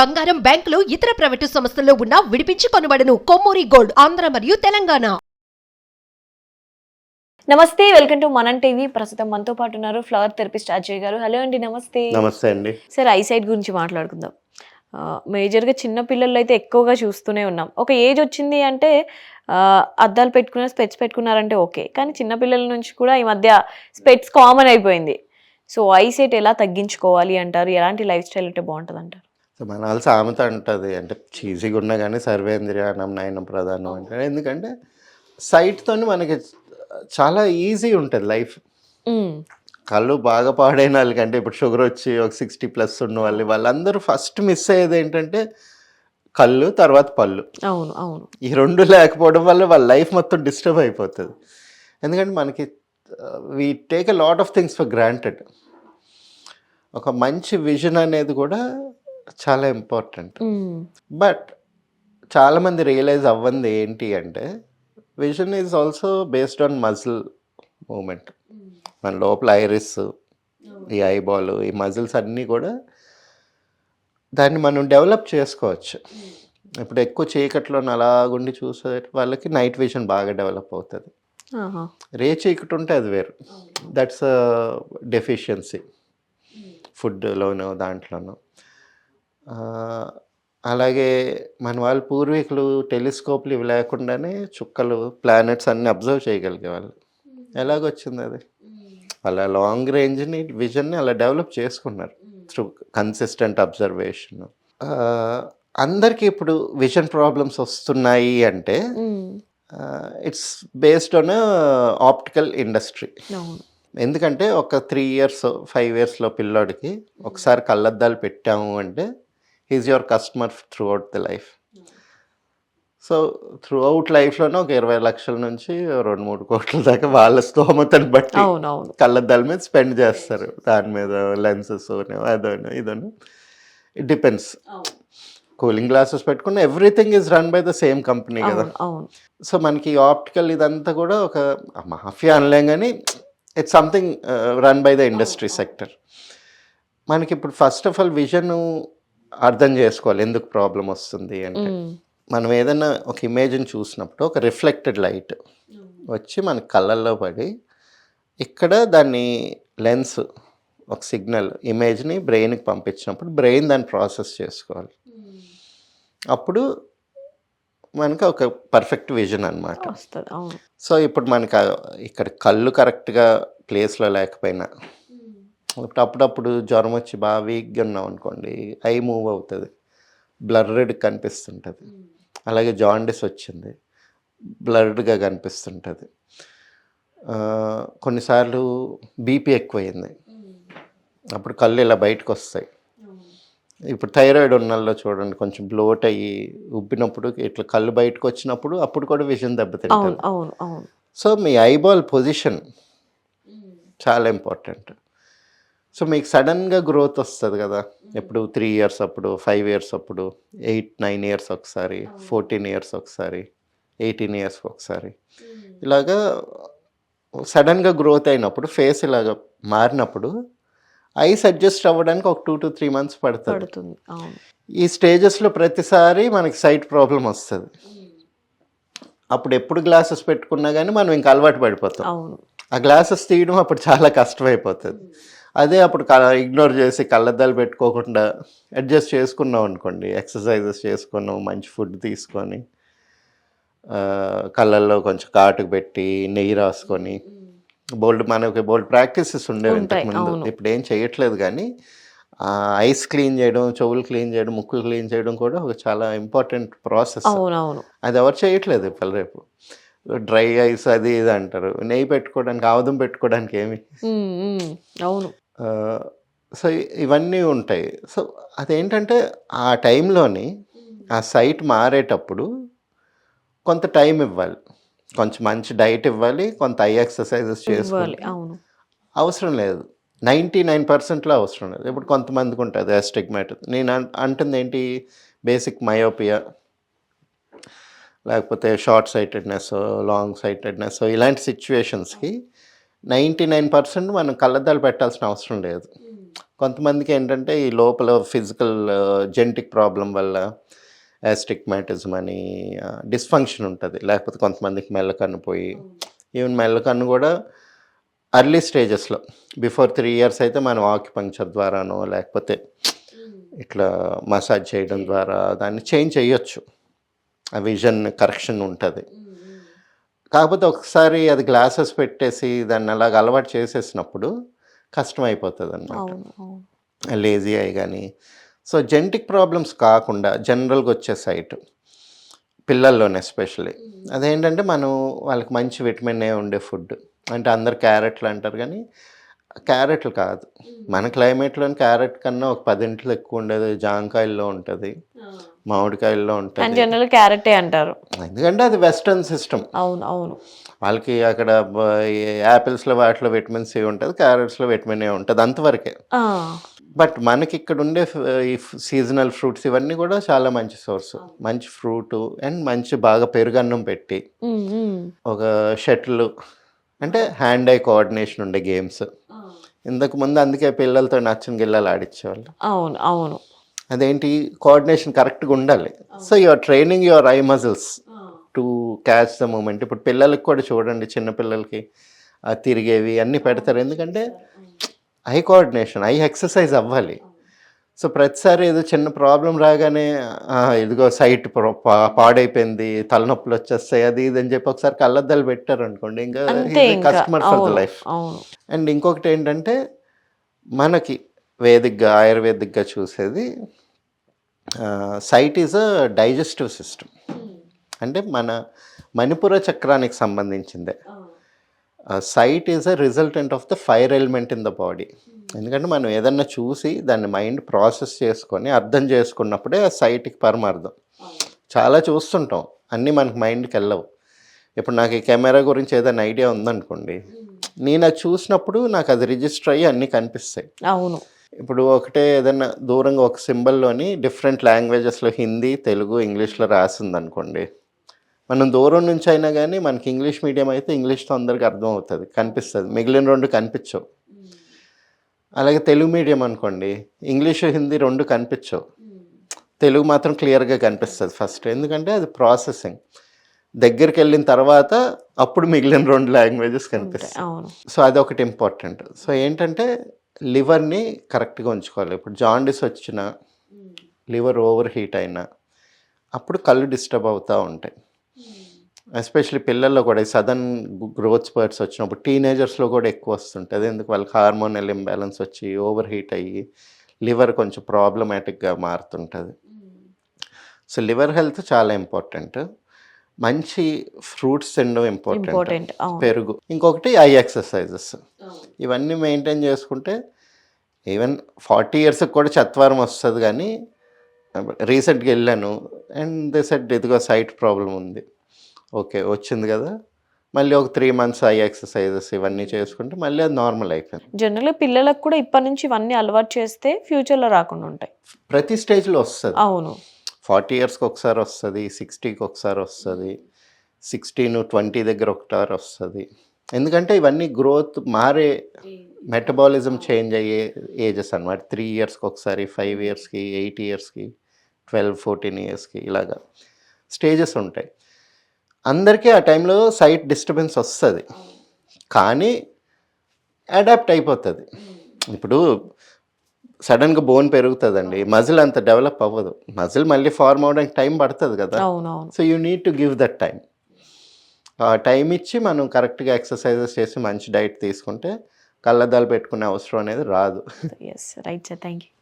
బంగారం బ్యాంకులు ఇతర ప్రైవేటు సంస్థల్లో ఉన్న విడిపించి కొనబడను. కొమ్మూరి గోల్డ్ ఆంధ్ర మరియు తెలంగాణ. నమస్తే వెల్కమ్ టు మనన్ టీవీ. ప్రస్తుతం మనతో పాటు ఉన్నారు ఫ్లవర్ థెరపిస్ట్ అజయ్ గారు. హలో అండి నమస్తే. నమస్తే అండి. సార్ ఐసైట్ గురించి మాట్లాడుకుందాం. మేజర్గా చిన్న పిల్లలు అయితే ఎక్కువగా చూస్తూనే ఉన్నాం. ఒక ఏజ్ వచ్చింది అంటే అద్దాలు పెట్టుకున్నారు స్పెట్స్ పెట్టుకున్నారంటే ఓకే. కానీ చిన్న పిల్లల నుంచి కూడా ఈ మధ్య స్పెట్స్ కామన్ అయిపోయింది. సో ఐసైట్ ఎలా తగ్గించుకోవాలి అంటారు? ఎలాంటి లైఫ్ స్టైల్ అంటే బాగుంటుంది అంటారు మన వాళ్ళ సామెత ఉంటుంది అంటే చీజీగా ఉన్నా కానీ సర్వేంద్రియానం నయనం ప్రధానం అంటే ఎందుకంటే సైట్తో మనకి చాలా ఈజీ ఉంటుంది లైఫ్. కళ్ళు బాగా పాడైన వాళ్ళకంటే ఇప్పుడు షుగర్ వచ్చి ఒక సిక్స్టీ ప్లస్ ఉన్న వాళ్ళు వాళ్ళందరూ ఫస్ట్ మిస్ అయ్యేది ఏంటంటే కళ్ళు తర్వాత పళ్ళు. అవును అవును. ఈ రెండు లేకపోవడం వల్ల వాళ్ళ లైఫ్ మొత్తం డిస్టర్బ్ అయిపోతుంది. ఎందుకంటే మనకి we take a lot of things for granted ఒక మంచి విజన్ అనేది కూడా చాలా ఇంపార్టెంట్. బట్ చాలామంది రియలైజ్ అవ్వంది ఏంటి అంటే vision is also based on muscle moment మన లోపల ఐరిస్ ఈ ఐబాల్ ఈ మజిల్స్ అన్నీ కూడా దాన్ని మనం డెవలప్ చేసుకోవచ్చు. ఇప్పుడు ఎక్కువ చీకట్లో అలాగుండి చూసే వాళ్ళకి నైట్ విజన్ బాగా డెవలప్ అవుతుంది. రే చీకటి ఉంటే అది వేరు. దట్స్ డెఫిషియన్సీ ఫుడ్లోనో దాంట్లోనో. అలాగే మన వాళ్ళ పూర్వీకులు టెలిస్కోప్లు ఇవి లేకుండానే చుక్కలు ప్లానెట్స్ అన్ని అబ్జర్వ్ చేయగలిగే వాళ్ళు ఎలాగొచ్చింది అది? వాళ్ళ లాంగ్ రేంజ్ని విజన్ని అలా డెవలప్ చేసుకున్నారు త్రూ కన్సిస్టెంట్ అబ్జర్వేషన్ అందరికీ ఇప్పుడు విజన్ ప్రాబ్లమ్స్ వస్తున్నాయి అంటే. It's based on optical industry ఎందుకంటే ఒక త్రీ ఇయర్స్ ఫైవ్ ఇయర్స్లో పిల్లోడికి ఒకసారి కళ్ళద్దాలు పెట్టాము అంటే is your customer throughout the life so throughout లైఫ్లోనే ఒక ఇరవై లక్షల నుంచి రెండు మూడు కోట్ల దాకా వాళ్ళ స్తోమతను బట్టి కళ్ళద్దాల మీద స్పెండ్ చేస్తారు. దాని మీద లెన్సెస్ అదోనో ఇదోనో. ఇట్ డిపెండ్స్ కూలింగ్ గ్లాసెస్ పెట్టుకున్న everything is run by the same company కదా. సో మనకి ఆప్టికల్ ఇదంతా కూడా ఒక మాఫియా అనలేం కానీ it's something run by the industry sector మనకి ఇప్పుడు ఫస్ట్ ఆఫ్ ఆల్ విజన్ అర్థం చేసుకోవాలి ఎందుకు ప్రాబ్లం వస్తుంది అంటే. మనం ఏదైనా ఒక ఇమేజ్ని చూసినప్పుడు ఒక రిఫ్లెక్టెడ్ లైట్ వచ్చి మన కళ్ళల్లో పడి ఇక్కడ దాన్ని లెన్స్ ఒక సిగ్నల్ ఇమేజ్ని బ్రెయిన్కి పంపించినప్పుడు బ్రెయిన్ దాన్ని ప్రాసెస్ చేసుకోవాలి. అప్పుడు మనకి ఒక పర్ఫెక్ట్ విజన్ అవును. సో ఇప్పుడు మనకి ఇక్కడ కళ్ళు కరెక్ట్గా ప్లేస్లో లేకపోయినా ఇప్పుడు అప్పుడప్పుడు జ్వరం వచ్చి బాగా వీక్గా ఉన్నాం అనుకోండి ఐ మూవ్ అవుతుంది. బ్లర్రెడ్ కనిపిస్తుంటుంది. అలాగే జాండిస్ వచ్చింది. బ్లర్డ్గా కనిపిస్తుంటుంది. కొన్నిసార్లు బీపీ ఎక్కువైంది. అప్పుడు కళ్ళు ఇలా బయటకు వస్తాయి ఇప్పుడు థైరాయిడ్ ఉన్నల్లో చూడండి కొంచెం బ్లోట్ అయ్యి ఉబ్బినప్పుడు ఇట్లా కళ్ళు బయటకు వచ్చినప్పుడు అప్పుడు కూడా విజన్ దెబ్బతింటుంది. సో మీ ఐబాల్ పొజిషన్ చాలా ఇంపార్టెంట్. సో మీకు సడన్గా గ్రోత్ వస్తుంది కదా. ఎప్పుడు త్రీ ఇయర్స్ అప్పుడు ఫైవ్ ఇయర్స్ అప్పుడు ఎయిట్ నైన్ ఇయర్స్ ఒకసారి ఫోర్టీన్ ఇయర్స్ ఒకసారి ఎయిటీన్ ఇయర్స్కి ఒకసారి. ఇలాగా సడన్గా గ్రోత్ అయినప్పుడు ఫేస్ ఇలాగ మారినప్పుడు ఐస్ అడ్జస్ట్ అవ్వడానికి ఒక టూ టు త్రీ మంత్స్ పడుతుంది. ఈ స్టేజెస్లో ప్రతిసారి మనకి సైట్ ప్రాబ్లం వస్తుంది. అప్పుడు ఎప్పుడు గ్లాసెస్ పెట్టుకున్నా కానీ మనం ఇంకా అలవాటు పడిపోతాం. ఆ గ్లాసెస్ తీయడం అప్పుడు చాలా కష్టమైపోతుంది. అదే అప్పుడు ఇగ్నోర్ చేసి కళ్ళద్దాలు పెట్టుకోకుండా అడ్జస్ట్ చేసుకున్నాం అనుకోండి. ఎక్సర్సైజెస్ చేసుకున్నాం మంచి ఫుడ్ తీసుకొని కళ్ళల్లో కొంచెం కాటుకు పెట్టి నెయ్యి రాసుకొని బోల్డ్ మనకి బోల్డ్ ప్రాక్టీసెస్ ఉండేవి ఇంతకుముందు. ఇప్పుడు ఏం చేయట్లేదు కానీ ఐస్ క్లీన్ చేయడం చెవులు క్లీన్ చేయడం ముక్కులు క్లీన్ చేయడం కూడా ఒక చాలా ఇంపార్టెంట్ ప్రాసెస్ అది ఎవరు చేయట్లేదు ఇప్పుడు రేపు డ్రై ఐస్ అది ఇది అంటారు. నెయ్యి పెట్టుకోవడానికి ఆముదం పెట్టుకోవడానికి ఏమి. అవును. సో ఇవన్నీ ఉంటాయి. సో అదేంటంటే ఆ టైంలోని ఆ సైట్ మారేటప్పుడు కొంత టైం ఇవ్వాలి. కొంచెం మంచి డైట్ ఇవ్వాలి కొంత ఐ ఎక్సర్సైజెస్ చేసుకోవాలి అవును. అవసరం లేదు. నైంటీ నైన్ పర్సెంట్లో అవసరం లేదు. ఇప్పుడు కొంతమందికి ఉంటుంది అస్టిగ్మాట్ నేను అంటుంది ఏంటి? Basic myopia. లేకపోతే షార్ట్ సైటెడ్నెస్ లాంగ్ సైటెడ్నెస్ ఇలాంటి సిచ్యువేషన్స్కి నైంటీ నైన్ పర్సెంట్ మనం కళ్ళద్దాలు పెట్టాల్సిన అవసరం లేదు. కొంతమందికి ఏంటంటే ఈ లోపల ఫిజికల్ జెనటిక్ ప్రాబ్లం వల్ల యాస్టిక్మాటిజం అని డిస్ఫంక్షన్ ఉంటుంది. లేకపోతే కొంతమందికి మెల్లకన్ను పోయి ఈవెన్ మెల్లకన్ను కూడా అర్లీ స్టేజెస్లో బిఫోర్ త్రీ ఇయర్స్ అయితే మనం ఆక్యుపంక్చర్ ద్వారానో లేకపోతే ఇట్లా మసాజ్ చేయడం ద్వారా దాన్ని చేంజ్ చేయొచ్చు. విజన్ కరెక్షన్ ఉంటుంది. కాకపోతే ఒకసారి అది గ్లాసెస్ పెట్టేసి దాన్ని అలాగ అలవాటు చేసేసినప్పుడు కష్టం అయిపోతుంది అవును. లేజీ అయి కానీ సో జెనటిక్ ప్రాబ్లమ్స్ కాకుండా జనరల్గా వచ్చే సైట్ పిల్లల్లోనే ఎస్పెషల్లీ. అదేంటంటే మనం వాళ్ళకి మంచి విటమిన్ ఏ ఉండే ఫుడ్. అంటే అందరు క్యారెట్లు అంటారు కానీ క్యారెట్లు కాదు. మన క్లైమేట్లో క్యారెట్ కన్నా ఒక పదింట్లు ఎక్కువ ఉండేది జాంకాయల్లో ఉంటుంది మామిడికాయల్లో ఉంటుంది. జనరల్ క్యారెటే అంటారు. ఎందుకంటే అది వెస్టర్న్ సిస్టమ్. అవును అవును. వాళ్ళకి అక్కడ యాపిల్స్లో వాటిలో విటమిన్ సి ఉంటుంది క్యారెట్స్లో విటమిన్ ఏ ఉంటుంది అంతవరకే. ఆ, బట్ మనకి ఇక్కడ ఉండే ఈ సీజనల్ ఫ్రూట్స్ ఇవన్నీ కూడా చాలా మంచి సోర్స్. మంచి ఫ్రూట్ అండ్ మంచి బాగా పెరుగన్నం పెట్టి. ఒక షటిల్ అంటే హ్యాండ్ ఐ కోఆర్డినేషన్ ఉండే గేమ్స్ ఇంతకు ముందు అందుకే పిల్లలతో నచ్చిన గిల్లలు ఆడించేవాళ్ళు అవును అవును. అదేంటి? కోఆర్డినేషన్ కరెక్ట్గా ఉండాలి. So your training your eye muscles to catch the moment ఇప్పుడు పిల్లలకి కూడా చూడండి చిన్న పిల్లలకి తిరిగేవి అన్నీ పెడతారు. ఎందుకంటే ఐ కోఆర్డినేషన్ ఐ ఎక్సర్సైజ్ అవ్వాలి. సో ప్రతిసారి ఏదో చిన్న ప్రాబ్లం రాగానే "ఆ, ఇదిగో సైట్ పాడైపోయింది తలనొప్పులు వచ్చేస్తాయి అది ఇది అని చెప్పి ఒకసారి కళ్ళద్దాలు పెట్టారు అనుకోండి ఇంకా. Customer for the life and ఇంకొకటి ఏంటంటే మనకి వేదిక్గా ఆయుర్వేదిక్గా చూసేది sight is a digestive system. అంటే మన మణిపుర చక్రానికి సంబంధించిందే. Sight is a resultant of the fire element in the body ఎందుకంటే మనం ఏదన్నా చూసి దాన్ని మైండ్ ప్రాసెస్ చేసుకొని అర్థం చేసుకున్నప్పుడే ఆ సైట్కి పరమార్థం. చాలా చూస్తుంటాం. అన్నీ మనకి మైండ్కి వెళ్ళవు. ఇప్పుడు నాకు ఈ కెమెరా గురించి ఏదైనా ఐడియా ఉందనుకోండి నేను అది చూసినప్పుడు నాకు అది రిజిస్టర్ అయ్యి అన్నీ కనిపిస్తాయి. అవును. ఇప్పుడు ఒకటే ఏదైనా దూరంగా ఒక సింబల్లోని డిఫరెంట్ లాంగ్వేజెస్లో హిందీ తెలుగు ఇంగ్లీష్లో రాసింది అనుకోండి మనం దూరం నుంచి అయినా కానీ మనకి ఇంగ్లీష్ మీడియం అయితే ఇంగ్లీష్ తొందరగా అర్థం అవుతుంది కనిపిస్తుంది. మిగిలిన రెండు కనిపించవు. అలాగే తెలుగు మీడియం అనుకోండి ఇంగ్లీష్ హిందీ రెండు కనిపించవు. తెలుగు మాత్రం క్లియర్గా కనిపిస్తుంది ఫస్ట్. ఎందుకంటే అది ప్రాసెసింగ్. దగ్గరికి వెళ్ళిన తర్వాత అప్పుడు మిగిలిన రెండు లాంగ్వేజెస్ కనిపిస్తాయి. సో అదొకటి ఇంపార్టెంట్. సో ఏంటంటే లివర్ని కరెక్ట్గా ఉంచుకోవాలి. ఇప్పుడు జాండిస్ వచ్చిన లివర్ ఓవర్ హీట్ అయినా అప్పుడు కళ్ళు డిస్టర్బ్ అవుతూ ఉంటాయి. ఎస్పెషల్లీ పిల్లల్లో కూడా సడన్ గ్రోత్ స్పర్ట్స్ వచ్చినప్పుడు టీనేజర్స్లో కూడా ఎక్కువ వస్తుంటుంది. ఎందుకు? వాళ్ళకి హార్మోనల్ ఇంబ్యాలెన్స్ వచ్చి ఓవర్ హీట్ అయ్యి లివర్ కొంచెం ప్రాబ్లమాటిక్గా మారుతుంటుంది. సో లివర్ హెల్త్ చాలా ఇంపార్టెంట్. మంచి ఫ్రూట్స్ తినడం ఇంపార్టెంట్. పెరుగు. ఇంకొకటి ఐ ఎక్సర్సైజెస్. ఇవన్నీ మెయింటైన్ చేసుకుంటే ఈవెన్ ఫార్టీ ఇయర్స్కి కూడా చత్వారం వస్తుంది కానీ రీసెంట్గా వెళ్ళాను అండ్ దే సెట్ ఇదిగో సైట్ ప్రాబ్లం ఉంది. ఓకే వచ్చింది కదా. మళ్ళీ ఒక త్రీ మంత్స్ ఐ ఎక్సర్సైజెస్ ఇవన్నీ చేసుకుంటే మళ్ళీ అది నార్మల్ అయిపోయింది. జనరల్గా పిల్లలకు కూడా ఇప్పటి నుంచి ఇవన్నీ అలవాటు చేస్తే ఫ్యూచర్లో రాకుండా ఉంటాయి. ప్రతి స్టేజ్లో వస్తుంది. అవును. ఫార్టీ ఇయర్స్కి ఒకసారి వస్తుంది సిక్స్టీకి ఒకసారి వస్తుంది సిక్స్టీన్ ట్వంటీ దగ్గర ఒకసారి వస్తుంది. ఎందుకంటే ఇవన్నీ గ్రోత్ మారే మెటబాలిజం చేంజ్ అయ్యే ఏజెస్ అన్నమాట. త్రీ ఇయర్స్కి ఒకసారి ఫైవ్ ఇయర్స్కి ఎయిట్ ఇయర్స్కి ట్వెల్వ్ ఫోర్టీన్ ఇయర్స్కి ఇలాగా స్టేజెస్ ఉంటాయి. అందరికీ ఆ టైంలో సైట్ డిస్టర్బెన్స్ వస్తుంది. కానీ అడాప్ట్ అయిపోతుంది. ఇప్పుడు సడన్గా బోన్ పెరుగుతుందండి. మజిల్ అంత డెవలప్ అవ్వదు. మజిల్ మళ్ళీ ఫార్మ్ అవడానికి టైం పడుతుంది కదా. So you need to give that time. ఆ టైం ఇచ్చి మనం కరెక్ట్గా ఎక్సర్సైజెస్ చేసి మంచి డైట్ తీసుకుంటే కళ్ళద్దాలు పెట్టుకునే అవసరం అనేది రాదు. Yes right sir thank you